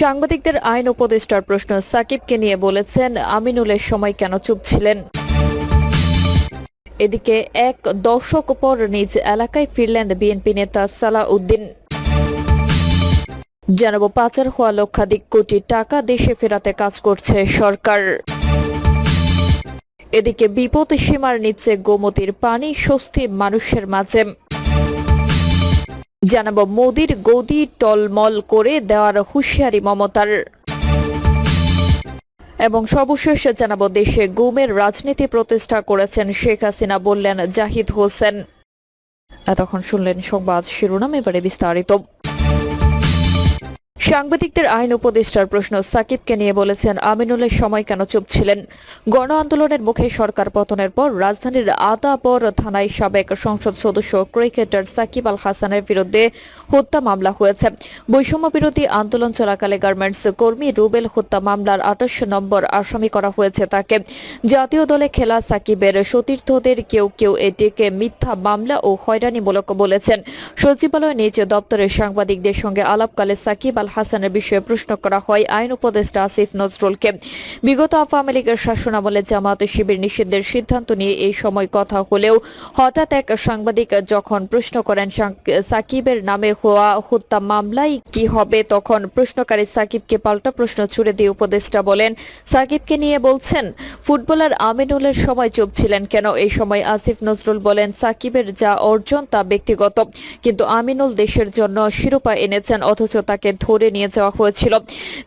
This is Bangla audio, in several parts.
সাংবাদিকদের আইন উপদেষ্টার প্রশ্ন সাকিবকে নিয়ে বলেছেন, আমিনুলের সময় কেন চুপ ছিলেন? এদিকে এক দশক পর নিজ এলাকায় ফিরলেন বিএনপি নেতা সালাউদ্দিন। জানাব, পাচার হওয়া লক্ষাধিক কোটি টাকা দেশে ফেরাতে কাজ করছে সরকার। এদিকে বিপদ সীমার নিচে গোমতির পানি স্বস্তি মানুষের মাঝে। জানাব মোদির গদি টলমল করে দেওয়ার হুঁশিয়ারি মমতার। এবং সর্বশেষ জানাব, দেশে গুমের রাজনীতি প্রতিষ্ঠা করেছেন শেখ হাসিনা বললেন জাহিদ হোসেন। এতক্ষণ শুনলেন সংবাদ শিরোনাম, এবারে বিস্তারিত। সাংবাদিকদের আইন উপদেষ্টার প্রশ্ন সাকিবকে নিয়ে বলেছেন, আমিনুলের সময় কেন চুপ ছিলেন? গণ আন্দোলনের মুখে সরকার পতনের পর রাজধানীর আদাবর থানায় সাবেক সংসদ সদস্য ক্রিকেটার সাকিব আল হাসানের বিরুদ্ধে হত্যা মামলা হয়েছে। বৈষম্য বিরোধী আন্দোলন চলাকালে গার্মেন্টস কর্মী রুবেল হত্যা মামলার আঠাশ নম্বর আসামি করা হয়েছে তাকে। জাতীয় দলে খেলা সাকিবের সতীর্থদের কেউ কেউ এটিকে মিথ্যা মামলা ও হয়রানিমূলক বলেছেন। সচিবালয় নিজ দপ্তরের সাংবাদিকদের সঙ্গে আলাপকালে সাকিব আল হাসানের বিষয়ে প্রশ্ন করা হয়। আইন উপদেষ্টা আসিফ নজরুলকে। বিগত আওয়ামী লীগের শাসনামলে জামাত শিবির নিষিদ্ধের সিদ্ধান্ত নিয়ে এই সময় কথা হলেও হঠাৎ এক সাংবাদিক যখন প্রশ্ন করেন সাকিবের নামে হওয়া হত্যা মামলায় কি হবে? তখন প্রশ্নকারী সাকিবকে পাল্টা প্রশ্ন ছুড়ে দিয়ে উপদেষ্টা বলেন, সাকিবকে নিয়ে বলছেন, ফুটবলার আমিনুলের সময় চুপ ছিলেন কেন? এই সময় আসিফ নজরুল বলেন, সাকিবের যা অর্জন তা ব্যক্তিগত। কিন্তু আমিনুল দেশের জন্য শিরোপা এনেছেন, অথচ তাকে ধরে নিয়ে যাওয়া হয়েছিল।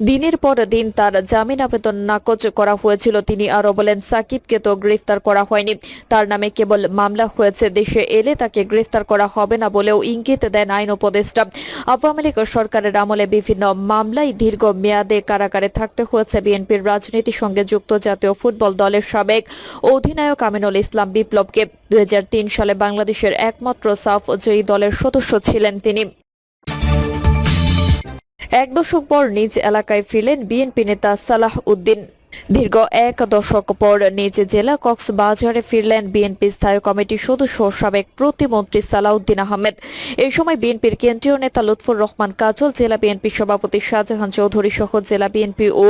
দিনের পর দিন তার জামিন আবেদন নাকচ করা হয়েছিল। তিনি আরও বলেন, সাকিবকে তো গ্রেফতার করা হয়নি। তার নামে কেবল মামলা হয়েছে। দেশে এলে তাকে গ্রেফতার করা হবে না বলেও ইঙ্গিত দেন আইন উপদেষ্টা। আওয়ামী লীগ সরকারের আমলে বিভিন্ন মামলায় দীর্ঘ মেয়াদে কারাগারে থাকতে হয়েছে। বিএনপির রাজনীতির সঙ্গে যুক্ত জাতীয় ফুটবল দলের সাবেক অধিনায়ক আমিনুল ইসলাম বিপ্লবকে দুই হাজার তিন সালে বাংলাদেশের একমাত্র সাফ জয়ী দলের সদস্য ছিলেন তিনি। এক দশক পর নিজ এলাকায় ফিরলেন বিএনপি নেতা সালাহ উদ্দিন। দীর্ঘ এক দশক পর নিজ জেলা কক্সবাজারে ফিরলেন বিএনপি স্থায়ী কমিটির সদস্য সাবেক প্রতিমন্ত্রী সালাউদ্দিন আহমেদ। এই সময় বিএনপির কেন্দ্রীয় নেতা লুৎফুর রহমান কাজল, জেলা বিএনপি সভাপতি শাহজাহান চৌধুরী সহ জেলা বিএনপি ও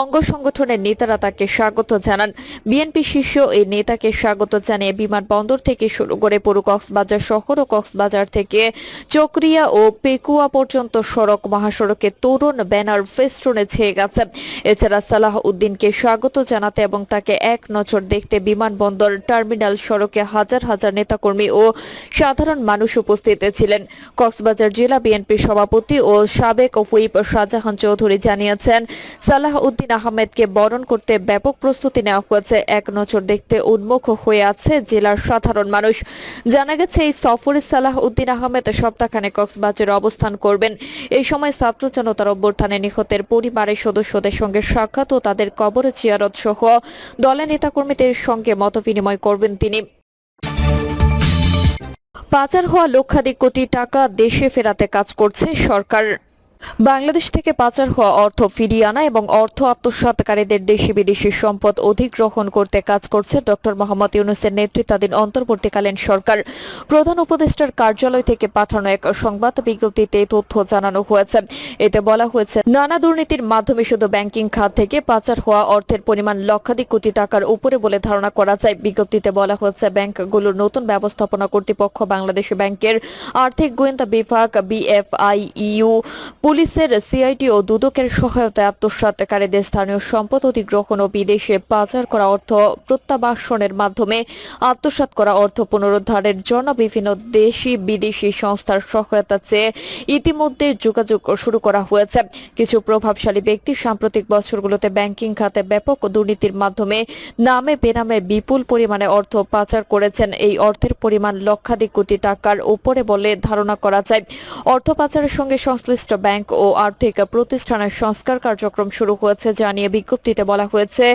অঙ্গ সংগঠনের নেতারা তাকে স্বাগত জানান। বিএনপি শীর্ষ এই নেতাকে স্বাগত জানিয়ে বিমানবন্দর থেকে শুরু করে পুরো কক্সবাজার শহর ও কক্সবাজার থেকে চকরিয়া ও পেকুয়া পর্যন্ত সড়ক, মহাসড়কে তরুণ ব্যানার, ফেস্টুনে ছেয়ে গেছে। এছাড়া সালাহ উদ্দিনকে স্বাগত জানাতে এবং তাকে এক নজর দেখতে বিমানবন্দর টার্মিনাল সড়কে হাজার হাজার নেতাকর্মী ও সাধারণ মানুষ উপস্থিত ছিলেন। কক্সবাজার জেলা বিএনপি সভাপতি ও সাবেক হুইপ শাহজাহান চৌধুরী জানিয়েছেন, সালাহ উদ্দিন আহমেদকে বরণ করতে ব্যাপক প্রস্তুতি নেওয়া হয়েছে। এক নজর দেখতে উন্মুখ হয়ে আছে জেলার সাধারণ মানুষ। জানা গেছে, এই সফরে সালাহ উদ্দিন আহমেদ সপ্তাহখানে কক্সবাজারে অবস্থান করবেন। এই সময় ছাত্র জনতার অভ্যর্থানে নিহতের পরিবারের সদস্যদের সঙ্গে সাক্ষাৎ ও তাদের কবর জিয়ারত সহ দলের নেতাকর্মীদের সঙ্গে মতবিনিময় করবেন তিনি। পাচার হওয়া লক্ষাধিক কোটি টাকা দেশে ফেরাতে কাজ করছে সরকার। বাংলাদেশ থেকে পাচার হওয়া অর্থ ফিরিয়ে আনা এবং অর্থ আত্মসাৎকারীদের দেশি বিদেশি সম্পদ অধিগ্রহণ করতে কাজ করছে ডক্টর মোহাম্মদ ইউনুসের নেতৃত্বাধীন অন্তর্বর্তীকালীন সরকার। প্রধান উপদেষ্টার কার্যালয় থেকে পাঠানো এক সংবাদ বিজ্ঞপ্তিতে তথ্য জানানো হয়েছে। এতে বলা হয়েছে, নানা দুর্নীতির মাধ্যমে শুধু ব্যাংকিং খাত থেকে পাচার হওয়া অর্থের পরিমাণ লক্ষাধিক কোটি টাকার উপরে বলে ধারণা করা যায়। বিজ্ঞপ্তিতে বলা হয়েছে, ব্যাংকগুলোর নতুন ব্যবস্থাপনা কর্তৃপক্ষ বাংলাদেশ ব্যাংকের আর্থিক গোয়েন্দা বিভাগ, বিএফআইইউ পুলিশের সিআইডি ও দুদকের সহায়তায় আত্মসাৎকারীদের স্থানীয় সম্পদ অধিগ্রহণ ও বিদেশে পাচার করা অর্থ প্রত্যাবাসনের মাধ্যমে আত্মসাৎ করা অর্থ পুনরুদ্ধারের জন্য বিভিন্ন দেশি বিদেশি সংস্থার সহায়তা চেয়ে ইতিমধ্যে যোগাযোগ শুরু করা হয়েছে। কিছু প্রভাবশালী ব্যক্তি সাম্প্রতিক বছরগুলোতে ব্যাংকিং খাতে ব্যাপক দুর্নীতির মাধ্যমে নামে বেনামে বিপুল পরিমাণে অর্থ পাচার করেছেন। এই অর্থের পরিমাণ লক্ষাধিক কোটি টাকার উপরে বলে ধারণা করা যায়। অর্থ পাচারের সঙ্গে সংশ্লিষ্ট ব্যাংক ও আর্থিক প্রতিষ্ঠানের সংস্কার কার্যক্রম শুরু হয়েছে জানিয়ে বিজ্ঞপ্তিতে বলা হয়েছে।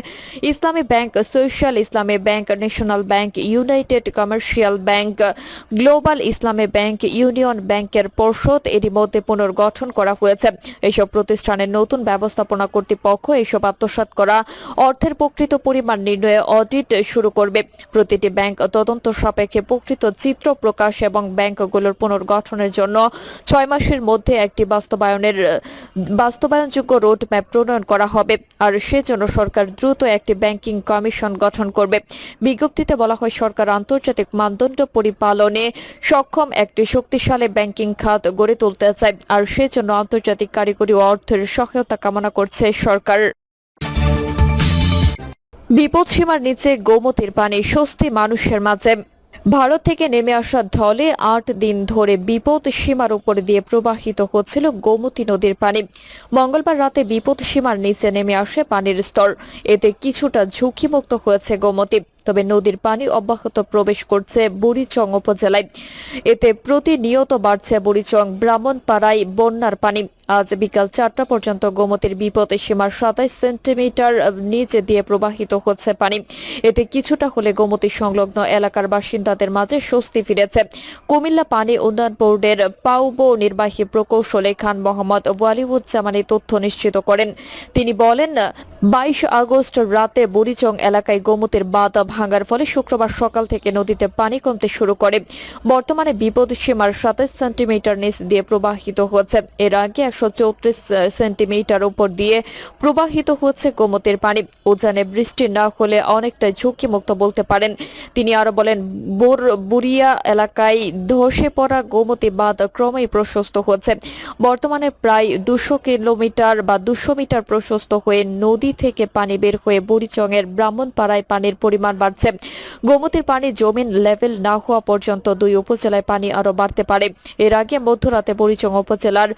Islami bank, social Islami bank, national bank, united commercial bank, global Islami bank, union ব্যাংকের পর্ষদ এরই মধ্যে পুনর্গঠন করা হয়েছে। এসব প্রতিষ্ঠানের নতুন ব্যবস্থাপনা কর্তৃপক্ষ এসব আত্মসাৎ করা অর্থের প্রকৃত পরিমাণ নির্ণয়ে অডিট শুরু করবে। প্রতিটি ব্যাংক তদন্ত সাপেক্ষে প্রকৃত চিত্র প্রকাশ এবং ব্যাংকগুলোর পুনর্গঠনের জন্য ছয় মাসের মধ্যে একটি বাস্তবায়ন বাস্তবায়নের বাস্তবায়নযোগ্য রোড ম্যাপ প্রণয়ন করা হবে। আর সেজন্য সরকার দ্রুত একটি ব্যাংকিং কমিশন গঠন করবে। বিজ্ঞপ্তিতে বলা হয়, সরকার আন্তর্জাতিক মানদণ্ড পরিপালনে সক্ষম একটি শক্তিশালী ব্যাংকিং খাত গড়ে তুলতে চায়। আর সেজন্য আন্তর্জাতিক কারিগরি ও অর্থের সহায়তা কামনা করছে সরকার। বিপদসীমার নিচে গোমতীর পানি, স্বস্তি মানুষের মাঝে। ভারত থেকে নেমে আসা ঢলে আট দিন ধরে বিপদ সীমার উপর দিয়ে প্রবাহিত হচ্ছিল গোমতী নদীর পানি। মঙ্গলবার রাতে বিপদ সীমার নিচে নেমে আসে পানির স্তর। এতে কিছুটা ঝুঁকিমুক্ত হয়েছে গোমতী, তবে নদীর পানি অব্যাহত প্রবেশ করছে বুড়িচং উপজেলায়। এতে প্রতিনিয়ত বাড়ছে বুড়িচং, ব্রাহ্মণপাড়ায় বন্যার পানি। আজ বিকাল চারটা পর্যন্ত গোমতীর বিপদ সীমার সাতাইশ সেন্টিমিটার নিচে দিয়ে প্রবাহিত হচ্ছে পানি। এতে কিছুটা হলে গোমতী সংলগ্ন এলাকার বাসিন্দাদের মাঝে স্বস্তি ফিরেছে। কুমিল্লা পানি উন্নয়ন বোর্ডের পাউবো নির্বাহী প্রকৌশলী খান মোহাম্মদ ওয়ালিউজ্জামান এই তথ্য নিশ্চিত করেন। তিনি বলেন, বাইশ আগস্ট রাতে বুড়িচং এলাকায় গোমতীর বাঁধ ভাঙার ফলে শুক্রবার সকাল থেকে নদীতে পানি কমতে শুরু করে। বর্তমানে বিপদ সীমার সাতাশ সেন্টিমিটার নিচ দিয়ে প্রবাহিত হচ্ছে। এর আগে একশো চৌত্রিশ সেন্টিমিটার উপর দিয়ে প্রবাহিত হচ্ছে গোমতীর পানি। উজানে বৃষ্টি না হলে অনেকটা ঝুঁকিমুক্ত বলতে পারেন। তিনি আরও বলেন, বোর বুড়িয়া এলাকায় ধসে পড়া গোমতী বাঁধ ক্রমেই প্রশস্ত হচ্ছে। বর্তমানে প্রায় দুশো কিলোমিটার বা দুশো মিটার প্রশস্ত হয়ে নদী থেকে পানি বের হয়ে বুড়িচংয়ের ব্রাহ্মণপাড়ায় পানির পরিমাণ বাড়ছে। গোমতীর পানি জমিন লেভেল না হওয়া পর্যন্ত দুই উপজেলায় পানি আরও বাড়তে পারে। এর আগে মধ্যরাতে বুড়িচং উপজেলার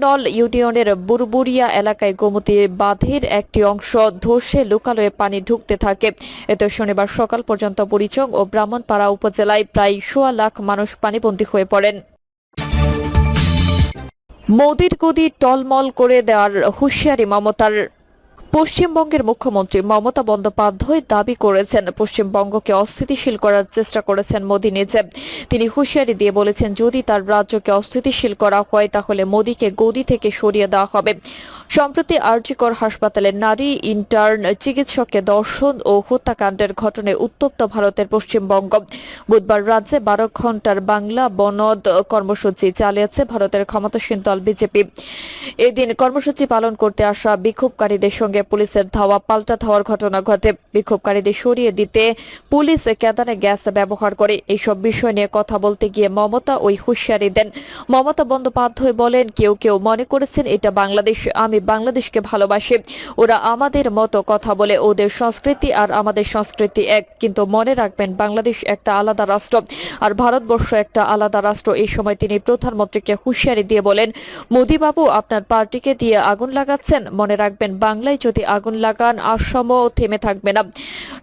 শোলনল ইউনিয়নের বুরবুরিয়া এলাকায় গোমতী বাঁধের একটি অংশ ধসে লোকালয়ে পানি ঢুকতে থাকে। এতে শনিবার সকাল পর্যন্ত বুড়িচং ও ব্রাহ্মণপাড়া উপজেলায় প্রায় সোয়া লাখ মানুষ পানিবন্দী হয়ে পড়েন। মোদির গদি টলমল করে দেওয়ার হুঁশিয়ারি মমতার পশ্চিমবঙ্গের মুখ্যমন্ত্রী মমতা বন্দ্যোপাধ্যায় দাবি করেছেন, পশ্চিমবঙ্গকে অস্থিতিশীল করার চেষ্টা করেছেন মোদী নিজে। তিনি হুঁশিয়ারি দিয়ে বলেছেন, যদি তার রাজ্যকে অস্থিতিশীল করা হয়, তাহলে মোদীকে গদি থেকে সরিয়ে দেওয়া হবে। সম্প্রতি আরজিকর হাসপাতালে নারী ইন্টার্ন চিকিৎসককে দর্শন ও হত্যাকাণ্ডের ঘটনায় উত্তপ্ত ভারতের পশ্চিমবঙ্গ। বুধবার রাজ্যে বারো ঘণ্টার বাংলা বনদ কর্মসূচি চালিয়েছে ভারতের ক্ষমতাসীন দল বিজেপি। এদিন কর্মসূচি পালন করতে আসা বিক্ষোভকারীদের সঙ্গে পুলিশের ধাওয়া, পাল্টা ধাওয়ার ঘটনা ঘটে। বিক্ষোভকারীদের সরিয়ে দিতে পুলিশ কেদারে গ্যাস ব্যবহার করে। এইসব বিষয় নিয়ে কথা বলতে গিয়ে মমতা ওই হুঁশিয়ারি দেন। মমতা বন্দ্যোপাধ্যায় বলেন, কেউ কেউ মনে করেছেন এটা বাংলাদেশ, আমি বাংলাদেশকে ভালোবাসি। ওরা আমাদের মতো কথা বলে, ওদের সংস্কৃতি আর আমাদের সংস্কৃতি এক। কিন্তু মনে রাখবেন, বাংলাদেশ একটা আলাদা রাষ্ট্র আর ভারতবর্ষ একটা আলাদা রাষ্ট্র। এই সময় তিনি প্রধানমন্ত্রীকে হুঁশিয়ারি দিয়ে বলেন, মোদীবাবু আপনার পার্টিকে দিয়ে আগুন লাগাচ্ছেন। মনে রাখবেন, বাংলায় যদি আগুন লাগান আসামও থেমে থাকবে না।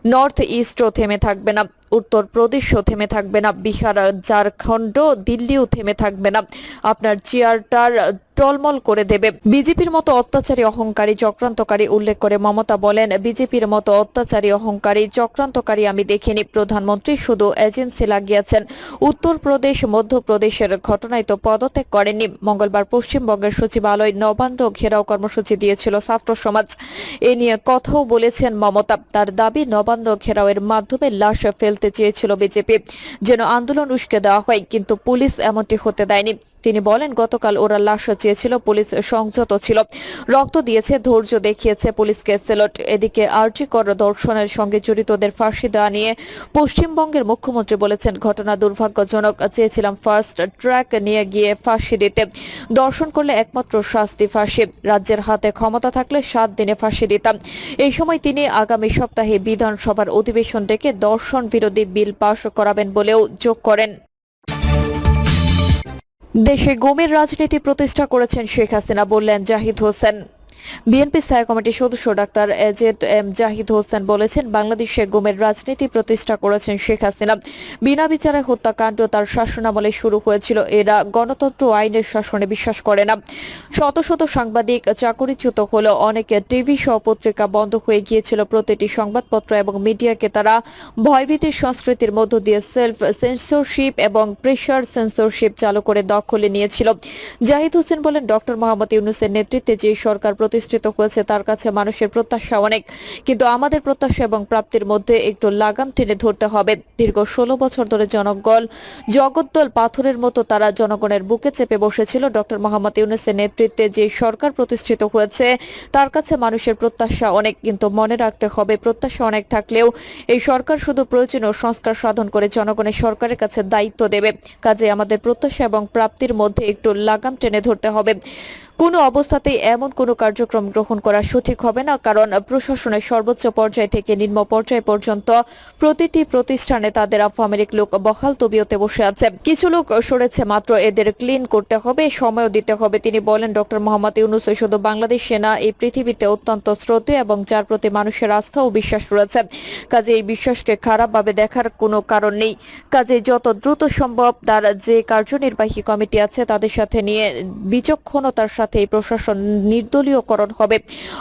নর্থ ইস্টও থেমে থাকবে না। উত্তর প্রদেশও থেমে থাকবে না, বিহার, ঝাড়খণ্ড, দিল্লিও থেমে থাকবে না। আপনার চেয়ারটার টলমল করে দেবে। বিজেপির মতো অত্যাচারী, অহংকারী, চক্রান্তকারী উল্লেখ করে মমতা বলেন, বিজেপির মতো অত্যাচারী, অহংকারী, চক্রান্তকারী আমি দেখিনি। প্রধানমন্ত্রী শুধু এজেন্সি লাগিয়েছেন। উত্তরপ্রদেশ, মধ্যপ্রদেশের ঘটনায় তো পদত্যাগ করেননি। মঙ্গলবার পশ্চিমবঙ্গের সচিবালয় নবান্ন ঘেরাও কর্মসূচি দিয়েছিল ছাত্র সমাজ। এ নিয়ে কথাও বলেছেন মমতা। তার দাবি, নবান্ন ঘেরাওয়ের মাধ্যমে লাশ ফেলতে চেয়েছিল বিজেপি যেন আন্দোলন উস্কে দেওয়া হয় কিন্তু পুলিশ এমনটি হতে দেয়নি। তিনি বলেন, গতকাল ওরা লাশ চেয়েছিল, পুলিশ সংযত ছিল। রক্ত দিয়েছে, ধৈর্য দেখিয়েছে পুলিশকে সেলট। এদিকে আরজি কর দর্শনের সঙ্গে জড়িতদের ফাঁসি দেওয়া নিয়ে পশ্চিমবঙ্গের মুখ্যমন্ত্রী বলেছেন, ঘটনা দুর্ভাগ্যজনক। চেয়েছিলাম ফার্স্ট ট্র্যাক নিয়ে গিয়ে ফাঁসি দিতে। দর্শন করলে একমাত্র শাস্তি ফাঁসি। রাজ্যের হাতে ক্ষমতা থাকলে সাত দিনে ফাঁসি দিতাম। এই সময় তিনি আগামী সপ্তাহে বিধানসভার অধিবেশন ডেকে দর্শন বিরোধী বিল পাশ করাবেন বলেও যোগ করেন। দেশে গোমের রাজনীতি প্রতিষ্ঠা করেছেন শেখ হাসিনা বললেন জাহিদ হোসেন। বিএনপি স্থায়ী কমিটির সদস্য doctor AZ M Zahid Hossain বলেছেন, বাংলাদেশে গুমের রাজনীতি প্রতিষ্ঠা করেছেন শেখ হাসিনা। বিনা বিচারে হত্যাকাণ্ড তার শাসনামলে শুরু হয়েছিল। এরা গণতন্ত্র আইনের শাসনে বিশ্বাস করে না। শত শত সাংবাদিক চাকরিচ্যুত হলো অনেকে টিভি সহ পত্রিকা বন্ধ হয়ে গিয়েছিল। প্রতিটি সংবাদপত্র এবং মিডিয়াকে তারা ভয়ভীতির সংস্কৃতির মধ্য দিয়ে সেলফ সেন্সরশিপ এবং প্রেশার সেন্সরশিপ চালু করে দখলে নিয়েছিল। জাহিদ হোসেন বলেন, ডক্টর মোহাম্মদ ইউনুসের নেতৃত্বে যে সরকার প্রতিষ্ঠিত হয়েছে, তার কাছে মানুষের প্রত্যাশা অনেক। কিন্তু আমাদের প্রত্যাশা এবং প্রাপ্তির মধ্যে একটু লাগাম টেনে ধরতে হবে। দীর্ঘ ষোলো বছর ধরে জনগণ, জগদ্দল পাথরের মতো তারা জনগণের বুকে চেপে বসেছিল। ডক্টর মোহাম্মদ ইউনুসের নেতৃত্বে যে সরকার প্রতিষ্ঠিত হয়েছে, তার কাছে মানুষের প্রত্যাশা অনেক। কিন্তু মনে রাখতে হবে, প্রত্যাশা অনেক থাকলেও এই সরকার শুধু প্রয়োজনীয় সংস্কার সাধন করে জনগণের সরকারের কাছে দায়িত্ব দেবে। কাজে আমাদের প্রত্যাশা এবং প্রাপ্তির মধ্যে একটু লাগাম টেনে ধরতে হবে। কোনো অবস্থাতেই এমন কোনো কার্যক্রম গ্রহণ করা সঠিক হবে না, কারণ প্রশাসনের সর্বোচ্চ পর্যায় থেকে নিম্ন পর্যায় পর্যন্ত প্রতিটি প্রতিষ্ঠানে তাদের আওয়ামী লোক বহাল তবিয়তে বসে আছে। কিছু লোক সরেছে, মাত্র এদের ক্লিন করতে হবে, সময়ও দিতে হবে। তিনি বলেন, ডক্টর মোহাম্মদ ইউনুস শুধু বাংলাদেশ সেনা এই পৃথিবীতে অত্যন্ত শ্রদ্ধে এবং যার প্রতি মানুষের আস্থা ও বিশ্বাস রয়েছে। কাজে এই বিশ্বাসকে খারাপভাবে দেখার কোনো কারণ নেই। কাজে যত দ্রুত সম্ভব তার যে কার্যনির্বাহী কমিটি আছে তাদের সাথে নিয়ে বিচক্ষণতার সাথে এই প্রশাসন নির্দলীয়করণ হবে।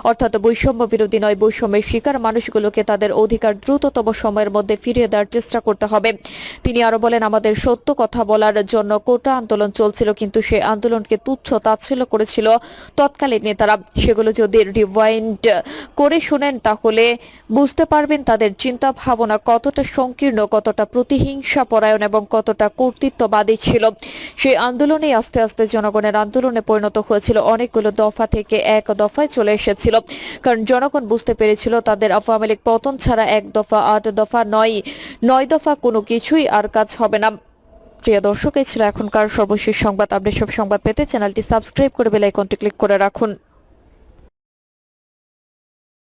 অর্থাৎ বৈষম্য বিরোধী নয়, বৈষম্যের শিকার মানুষগুলোকে তাদের অধিকার দ্রুততম সময়ের মধ্যে ফিরিয়ে দেওয়ার চেষ্টা করতে হবে। তিনি আরও বলেন, আমাদের সত্য কথা বলার জন্য কোটা আন্দোলন চলছিল, কিন্তু সে আন্দোলনকে তুচ্ছ তাচ্ছিল্য করেছিল তৎকালীন নেতারা। সেগুলো যদি রিওয়াইন্ড করে শুনেন, তাহলে বুঝতে পারবেন তাদের চিন্তা ভাবনা কতটা সংকীর্ণ, কতটা প্রতিহিংসা পরায়ণ এবং কতটা কর্তৃত্ববাদী ছিল। সেই আন্দোলনে আস্তে আস্তে জনগণের আন্দোলনে পরিণত হয়েছিল অনেকগুলো দফা থেকে এক দফায় চলে এসেছিল। কারণ জনগণ বুঝতে পেরেছিল তাদের আওয়ামী লীগ পতন ছাড়া এক দফা, আট দফা, নয় নয় দফা কোনো কিছুই আর কাজ হবে না। প্রিয় দর্শক, এই ছিল এখনকার সর্বশেষ সংবাদ। আপডেট সব সংবাদ পেতে চ্যানেলটি সাবস্ক্রাইব করে বেল আইকনটি ক্লিক করে রাখুন।